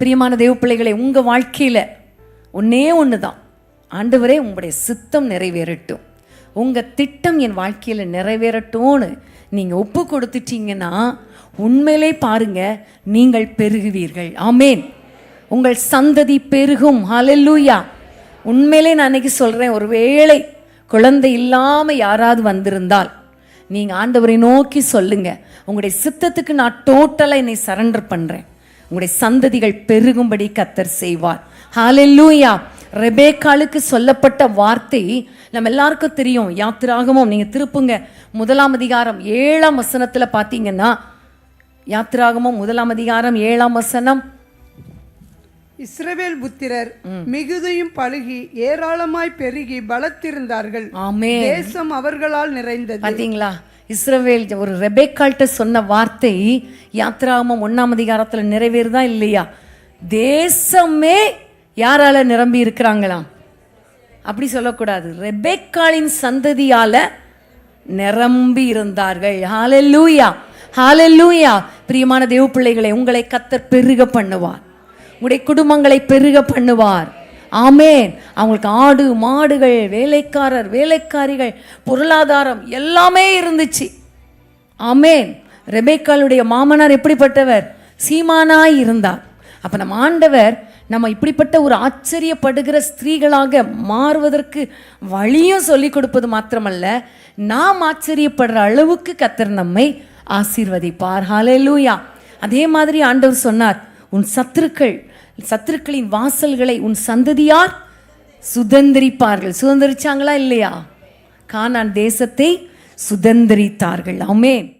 பிரியமான தேவ பிள்ளைகளை உங்கள் வாழ்க்கையில் ஒன்றே ஒன்று தான் ஆண்டவரே உங்களுடைய சித்தம் நிறைவேறட்டும். உங்கள் திட்டம் என் வாழ்க்கையில் நிறைவேறட்டும்னு நீங்கள் ஒப்பு கொடுத்துட்டீங்கன்னா உண்மையிலே பாருங்க நீங்கள் பெருகுவீர்கள். ஆமேன். உங்கள் சந்ததி பெருகும். ஹலல்லூயா உண்மையிலே நான் அன்னைக்கு சொல்கிறேன் ஒருவேளை குழந்தை இல்லாமல் யாராவது வந்திருந்தால் நீங்கள் ஆண்டவரை நோக்கி சொல்லுங்கள் உங்களுடைய சித்தத்துக்கு நான் டோட்டலாக என்னை சரண்டர் பண்ணுறேன் உங்களுடைய சந்ததிகள் பெருகும்படி கத்தர் செய்வார். ஹalleluya ரெபேக்காளுக்கு சொல்லப்பட்ட வார்த்தை நம்ம எல்லாருக்கும் தெரியும். யாத்திராகமும் நீங்கள் திருப்புங்க. முதலாம் அதிகாரம் ஏழாம் வசனத்தில் பார்த்தீங்கன்னா யாத்திராகமும் முதலாம் அதிகாரம் ஏழாம் வசனம். இஸ்ரவேல் புத்திரர் மிகுதியும் பழுகி ஏராளமாய் பெருகி பலத்திருந்தார்கள். தேசம் அவர்களால் நிறைந்தது. பார்த்தீங்களா இஸ்ரவேல் ஒரு ரெபேக்கால்கிட்ட சொன்ன வார்த்தை யாத்ராமம் ஒன்றாம் அதிகாரத்தில் நிறைவேறுதா இல்லையா? தேசமே யாரால நிரம்பி இருக்கிறாங்களாம்? அப்படி சொல்லக்கூடாது. ரெபேக்காலின் சந்ததியால நிரம்பி இருந்தார்கள். ஹாலல்லூயா ஹalleluya. பிரியமான தேவ பிள்ளைகளை உங்களை கத்தர் பெருக பண்ணுவார். உங்களுடைய குடும்பங்களை பெருக பண்ணுவார். ஆமேன். அவங்களுக்கு ஆடு மாடுகள் வேலைக்காரர் வேலைக்காரிகள் பொருளாதாரம் எல்லாமே இருந்துச்சு. ஆமேன். ரெபேக்காலுடைய மாமனார் எப்படிப்பட்டவர்? சீமானாய் இருந்தார். அப்போ நம்ம ஆண்டவர் நம்ம இப்படிப்பட்ட ஒரு ஆச்சரியப்படுகிற ஸ்திரீகளாக மாறுவதற்கு வழியும் சொல்லி கொடுப்பது மாத்திரமல்ல நாம் ஆச்சரியப்படுற அளவுக்கு கத்தர் நம்மை ஆசீர்வதிப்பார். லூயா அதே மாதிரி ஆண்டவர் சொன்னார் உன் சத்துருக்கள் சத்துருக்களின் வாசல்களை உன் சந்ததியார் சுதந்திரிப்பார்கள். சுதந்திரிச்சாங்களா இல்லையா? கானான் தேசத்தை சுதந்திரித்தார்கள். ஆமென்.